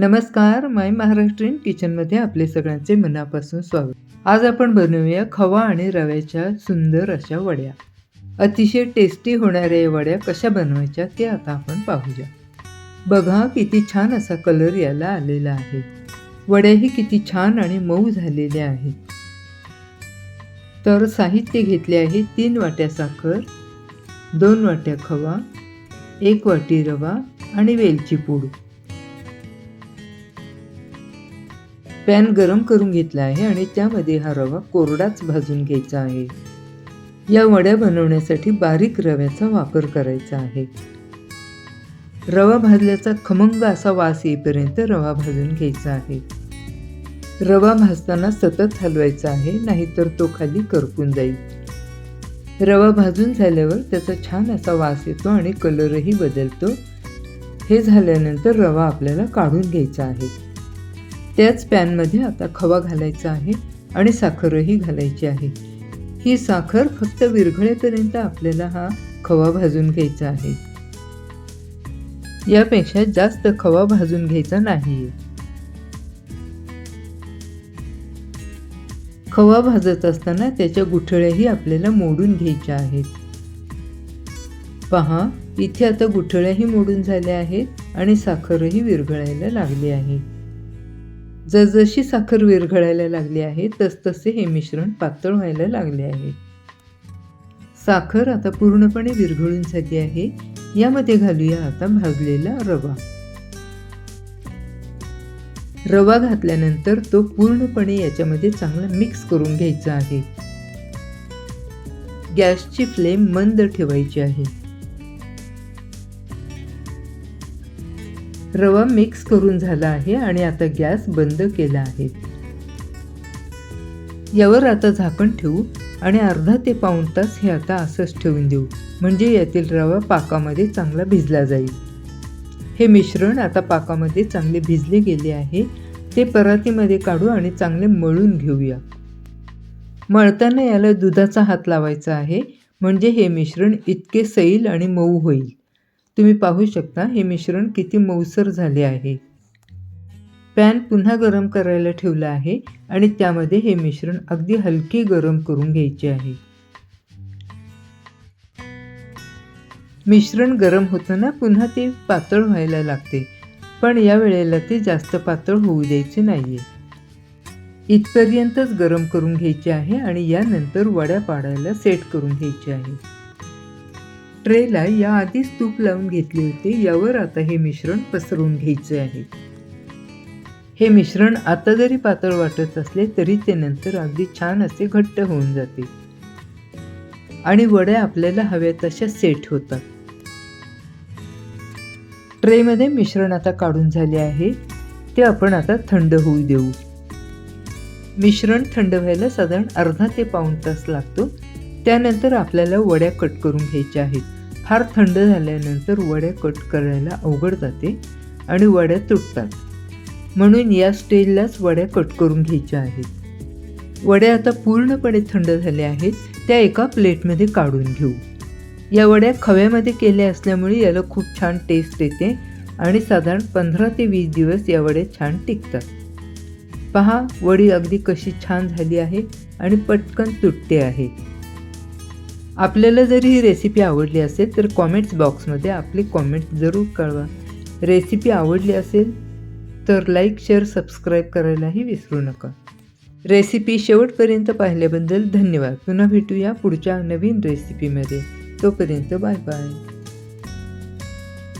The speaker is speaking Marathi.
नमस्कार माय महाराष्ट्रीयन किचनमध्ये आपले सगळ्यांचे मनापासून स्वागत. आज आपण बनवूया खवा आणि रव्याच्या सुंदर अशा वड्या. अतिशय टेस्टी होणाऱ्या या वड्या कशा बनवायच्या ते आता आपण पाहूया. बघा किती छान असा कलर याला आलेला आहे. वड्याही किती छान आणि मऊ झालेल्या आहेत. तर साहित्य घेतले आहे तीन वाट्या साखर दोन वाट्या खवा एक वाटी रवा आणि वेलची पूड. पॅन गरम करून घेतला आहे आणि त्यामध्ये हा रवा कोरडाच भाजून घ्यायचा आहे. या वड्या बनवण्यासाठी बारीक रव्याचा वापर करायचा आहे. रवा भाजल्याचा खमंग असा वास येईपर्यंत रवा भाजून घ्यायचा आहे. रवा भाजताना सतत हलवायचा आहे नाहीतर तो खाली करपून जाईल. रवा भाजून झाल्यावर त्याचा छान असा वास येतो आणि कलरही बदलतो. हे झाल्यानंतर रवा आपल्याला काढून घ्यायचा आहे. त्याच पॅनमध्ये आता खवा घालायचा आहे आणि साखरही घालायची आहे. ही साखर फक्त विरघळेपर्यंत आपल्याला हा खवा भाजून घ्यायचा आहे. यापेक्षा जास्त खवा भाजून घ्यायचा नाही खवा भाजत असताना त्याच्या गुठळ्याही आपल्याला मोडून घ्यायच्या आहेत. पहा इथे आता गुठळ्याही मोडून झाल्या आहेत आणि साखरही विरघळायला लागली आहे. जसजशी साखर विरघळायला लागली आहे तसतसे हे मिश्रण पातळ व्हायला लागले आहे. साखर आता पूर्णपणे विरघळून झाली आहे यामध्ये घालूया आता भाजलेला रवा. रवा घातल्यानंतर तो पूर्णपणे याच्यामध्ये चांगला मिक्स करून घ्यायचा आहे. गॅसची फ्लेम मंद ठेवायची आहे. रवा मिक्स करून झाला आहे आणि आता गॅस बंद केला आहे. यावर आता झाकण ठेवू आणि अर्धा ते पाऊण तास हे आता असंच ठेवून देऊ म्हणजे यातील रवा पाकामध्ये चांगला भिजला जाईल. हे मिश्रण आता पाकामध्ये चांगले भिजले गेले आहे ते परातीमध्ये काढू आणि चांगले मळून घेऊया. मळताना याला दुधाचा हात लावायचा आहे म्हणजे हे मिश्रण इतके सैल आणि मऊ होईल. तुम्ही पाहू शकता हे मिश्रण किती मऊसर झाले आहे. पॅन पुन्हा गरम करायला ठेवलं आहे आणि त्यामध्ये हे मिश्रण अगदी हलके गरम करून घ्यायचे आहे. मिश्रण गरम होताना पुन्हा ते पातळ व्हायला लागते पण या वेळेला ते जास्त पातळ होऊ द्यायचे नाहीये. इथपर्यंतच गरम करून घ्यायचे आहे आणि यानंतर वड्या पाडायला सेट करून घ्यायचे आहे. ट्रेला या आधीच तूप लावून घेतले होते. यावर आता हे मिश्रण पसरवून घ्यायचे आहे. हे मिश्रण आता जरी पातळ वाटत असले तरी ते नंतर अगदी छान असे घट्ट होऊन जाते. आणि वड्या आपल्याला हव्या तशा सेट होतात. ट्रेमध्ये मिश्रण आता काढून झाले आहे. ते आपण आता थंड होऊ देऊ. मिश्रण थंड व्हायला साधारण अर्धा ते पाऊण तास लागतो. त्यानंतर आपल्याला वड्या कट करून घ्यायच्या आहेत. फार थंड झाल्यानंतर वड्या कट करायला अवघड जाते आणि वड्या तुटतात. म्हणून या स्टेजलाच वड्या कट करून घ्यायच्या आहेत. वड्या आता पूर्णपणे थंड झाल्या आहेत त्या एका प्लेटमध्ये काढून घेऊ. या वड्या खव्यामध्ये केल्या असल्यामुळे याला खूप छान टेस्ट येते आणि साधारण पंधरा ते वीस दिवस या वड्या छान टिकतात. पहा वडी अगदी कशी छान झाली आहे आणि पटकन तुटते आहे. आपल्याला जर ही रेसिपी आवडली असेल तर कॉमेंट्स बॉक्समध्ये आपले कॉमेंट्स जरूर कळवा. रेसिपी आवडली असेल तर लाईक शेअर सबस्क्राईब करायलाही विसरू नका. रेसिपी शेवटपर्यंत पाहिल्याबद्दल धन्यवाद. पुन्हा भेटूया पुढच्या नवीन रेसिपीमध्ये तोपर्यंत बाय बाय